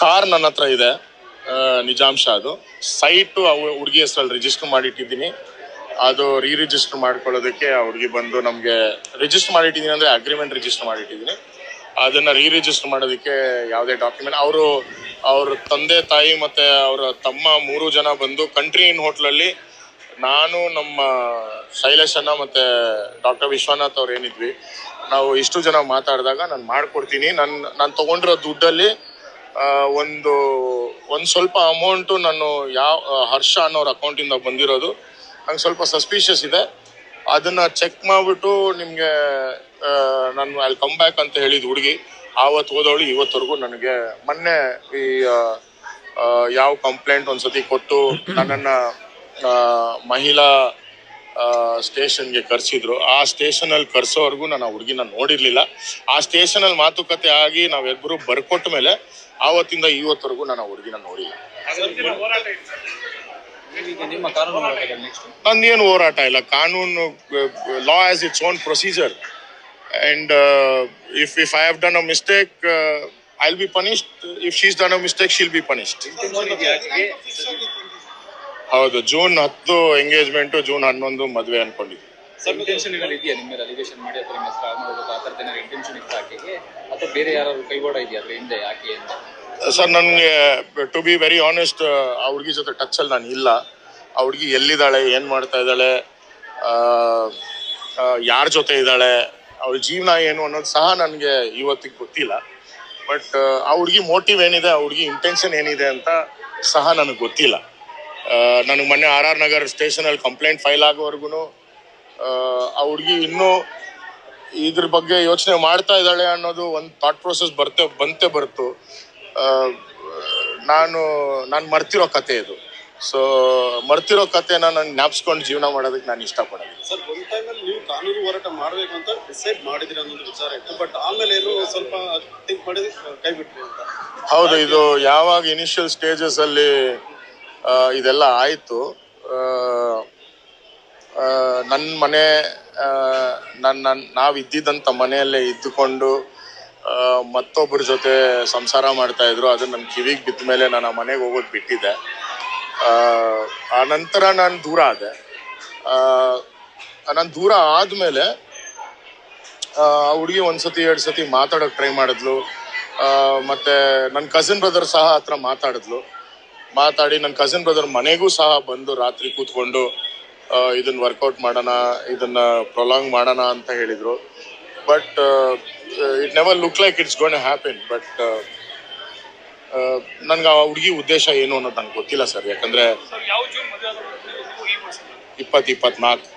Car ನನ್ನ ಹತ್ರ ಇದೆ. ನಿಜಾಂಶ ಅದು. ಸೈಟು ಹುಡುಗಿ ಹೆಸರಲ್ಲಿ ರಿಜಿಸ್ಟರ್ ಮಾಡಿಟ್ಟಿದ್ದೀನಿ. ಅದು ರೀ ರಿಜಿಸ್ಟರ್ ಮಾಡ್ಕೊಳ್ಳೋದಕ್ಕೆ ಆ ಹುಡುಗಿ ಬಂದು ನಮಗೆ ರಿಜಿಸ್ಟರ್ ಮಾಡಿಟ್ಟಿದ್ದೀನಿ ಅಂದರೆ ಅಗ್ರಿಮೆಂಟ್ ರಿಜಿಸ್ಟರ್ ಮಾಡಿಟ್ಟಿದ್ದೀನಿ. ಅದನ್ನ ರೀ ರಿಜಿಸ್ಟರ್ ಮಾಡೋದಕ್ಕೆ ಯಾವುದೇ ಡಾಕ್ಯುಮೆಂಟ್ ಅವರು ಅವ್ರ ತಂದೆ, ತಾಯಿ ಮತ್ತೆ ಅವರ ತಮ್ಮ ಮೂರು ಜನ ಬಂದು ಕಂಟ್ರಿ ಇನ್ ಹೋಟ್ಲಲ್ಲಿ ನಾನು ನಮ್ಮ ಶೈಲೇಶ್ ಅಣ್ಣ ಮತ್ತೆ ಡಾಕ್ಟರ್ ವಿಶ್ವನಾಥ್ ಅವ್ರು ಏನಿದ್ವಿ ನಾವು ಇಷ್ಟು ಜನ ಮಾತಾಡಿದಾಗ ನಾನು ಮಾಡಿಕೊಡ್ತೀನಿ. ನನ್ನ ನಾನು ತಗೊಂಡಿರೋ ದುಡ್ಡಲ್ಲಿ ಒಂದು ಒಂದು ಸ್ವಲ್ಪ ಅಮೌಂಟು ನಾನು ಯಾವ ಹರ್ಷ ಅನ್ನೋರ ಅಕೌಂಟಿಂದ ಬಂದಿರೋದು. ನಂಗೆ ಸ್ವಲ್ಪ ಸಸ್ಪಿಷಿಯಸ್ ಇದೆ. ಅದನ್ನು ಚೆಕ್ ಮಾಡಿಬಿಟ್ಟು ನಿಮಗೆ ನಾನು ಅಲ್ಲಿ ಕಮ್ ಬ್ಯಾಕ್ ಅಂತ ಹೇಳಿದ ಹುಡುಗಿ ಆವತ್ತು ಹೋದವಳು ಇವತ್ತವರೆಗೂ ನನಗೆ ಮೊನ್ನೆ ಈ ಯಾವ ಕಂಪ್ಲೇಂಟ್ ಒಂದ್ಸತಿ ಕೊಟ್ಟು ನನ್ನನ್ನು ಮಹಿಳಾ ಸ್ಟೇಷನ್ಗೆ ಕರೆಸಿದ್ರು. ಆ ಸ್ಟೇಷನಲ್ಲಿ ಕರ್ಸೋವರೆಗೂ ನಾನು ಆ ಹುಡುಗಿನ ನೋಡಿರ್ಲಿಲ್ಲ. ಆ ಸ್ಟೇಷನಲ್ಲಿ ಮಾತುಕತೆ ಆಗಿ ನಾವಿಬ್ಬರು ಬರ್ಕೊಟ್ಟ ಮೇಲೆ ಆವತ್ತಿಂದ ಇವತ್ತವರೆಗೂ ನಾನು ಆ ಹುಡುಗಿನ ನೋಡಿಲ್ಲ. ನಂದೇನು ಹೋರಾಟ ಇಲ್ಲ. ಕಾನೂನು law as its own procedure and if if I have done a mistake I will be punished if she's done a mistake she'll be punished ಹೌದು ಜೂನ್ ಹತ್ತು ಎಂಗೇಜ್ಮೆಂಟ್ ಜೂನ್ ಹನ್ನೊಂದು ಮದುವೆ ಅನ್ಕೊಂಡಿದ್ವಿ. ಏನಾದ್ರು ಇದೆಯಾ ನಿಮ್ಮ ಮೇಲೆ ಅಲಿಗೇಷನ್ ಮಾಡಿ ಅಥವಾ ನಿಮ್ಮ ಹೆಸರು ಹಾಳು ಮಾಡಬೇಕು ಆ ಏನಾದ್ರು ಇಂಟೆನ್ಷನ್ ಇತ್ತು ಆಕೆಗೆ? ಅಥವಾ ಬೇರೆ ಯಾರಾದ್ರು ಕೈವಾಡ ಇದೆಯಾ ಅದ್ರ ಹಿಂದೆ ಆಕೆ ಸರ್ ನನಗೆ ಟು ಬಿ ವೆರಿ ಆನೆಸ್ಟ್ ಆ ಹುಡುಗಿ ಜೊತೆ ಟಚ್ ಅಲ್ಲಿ ನಾನು ಇಲ್ಲ. ಆ ಹುಡುಗಿ ಎಲ್ಲಿದ್ದಾಳೆ ಏನು ಮಾಡ್ತಾ ಇದ್ದಾಳೆ ಯಾರ ಜೊತೆ ಇದ್ದಾಳೆ ಅವಳ ಜೀವನ ಏನು ಅನ್ನೋದು ಸಹ ನನಗೆ ಇವತ್ತಿಗೆ ಗೊತ್ತಿಲ್ಲ. ಬಟ್ ಆ ಹುಡುಗಿ ಮೋಟಿವ್ ಏನಿದೆ ಆ ಹುಡುಗಿ ಇಂಟೆನ್ಷನ್ ಏನಿದೆ ಅಂತ ಸಹ ನನಗೆ ಗೊತ್ತಿಲ್ಲ. ನನಗೆ ಮೊನ್ನೆ ಆರ್ ಆರ್ ನಗರ್ ಸ್ಟೇಷನಲ್ಲಿ ಕಂಪ್ಲೇಂಟ್ ಫೈಲ್ ಆಗೋವರೆಗೂ ಆ ಹುಡುಗಿ ಇನ್ನೂ ಇದ್ರ ಬಗ್ಗೆ ಯೋಚನೆ ಮಾಡ್ತಾ ಇದ್ದಾಳೆ ಅನ್ನೋದು ಒಂದು ಥಾಟ್ ಪ್ರೊಸೆಸ್ ಬರ್ತೆ ಬಂತೆ ಬರ್ತು ನಾನು ನಾನು ಮರ್ತಿರೋ ಕತೆ ಇದು. ಸೊ ಮರ್ತಿರೋ ಕತೆ ನಾನು ಜ್ಞಾಪಿಸ್ಕೊಂಡು ಜೀವನ ಮಾಡೋದಕ್ಕೆ ನಾನು ಇಷ್ಟಪಡೋದು ಸರ್ ಒಂದು ಟೈಮಲ್ಲಿ ನೀವು ಕಾನೂನು ಹೋರಾಟ ಮಾಡಬೇಕು ಅಂತ ಡಿಸೈಡ್ ಮಾಡಿದಿರ ಅನ್ನೋದು ವಿಚಾರ ಇತ್ತು ಬಟ್ ಆಮೇಲೆ ಏನು ಸ್ವಲ್ಪ ಥಿಂಕ್ ಮಾಡಿ ಕೈ ಬಿಟ್ರಿ ಅಂತ? ಹೌದು ಇದು ಯಾವಾಗ ಇನಿಷಿಯಲ್ ಸ್ಟೇಜಸ್ ಅಲ್ಲಿ ಇದೆಲ್ಲ ಆಯಿತು. ನನ್ನ ಮನೆ ನನ್ನ ನಾವು ಇದ್ದಿದ್ದಂಥ ಮನೆಯಲ್ಲೇ ಇದ್ದುಕೊಂಡು ಮತ್ತೊಬ್ಬರ ಜೊತೆ ಸಂಸಾರ ಮಾಡ್ತಾ ಇದ್ರು. ಅದು ನನ್ನ ಕಿವಿಗೆ ಬಿದ್ದ ಮೇಲೆ ನಾನು ಆ ಮನೆಗೆ ಹೋಗೋದು ಬಿಟ್ಟಿದ್ದೆ. ಆ, ನಂತರ ನಾನು ದೂರ ಆದೆ. ನಾನು ದೂರ ಆದಮೇಲೆ ಆ ಹುಡುಗಿ ಒಂದ್ಸತಿ ಎರಡು ಸತಿ ಮಾತಾಡೋಕೆ ಟ್ರೈ ಮಾಡಿದ್ಲು. ಮತ್ತೆ ನನ್ನ ಕಸಿನ್ ಬ್ರದರ್ ಸಹ ಹತ್ರ ಮಾತಾಡಿದ್ಲು. ಮಾತಾಡಿ ನನ್ನ ಕಸಿನ್ ಬ್ರದರ್ ಮನೆಗೂ ಸಹ ಬಂದು ರಾತ್ರಿ ಕೂತ್ಕೊಂಡು ಇದನ್ನ ವರ್ಕೌಟ್ ಮಾಡೋಣ ಇದನ್ನ ಪ್ರೊಲಾಂಗ್ ಮಾಡೋಣ ಅಂತ ಹೇಳಿದ್ರು. But it never look like it's gone happen but ನನ್ಗೆ ಆ ಹುಡುಗಿ ಉದ್ದೇಶ ಏನು ಅನ್ನೋದು ನನಗೆ ಗೊತ್ತಿಲ್ಲ ಸರ್. ಯಾಕಂದ್ರೆ ಇಪ್ಪತ್ತು ಇಪ್ಪತ್ನಾಲ್ಕು.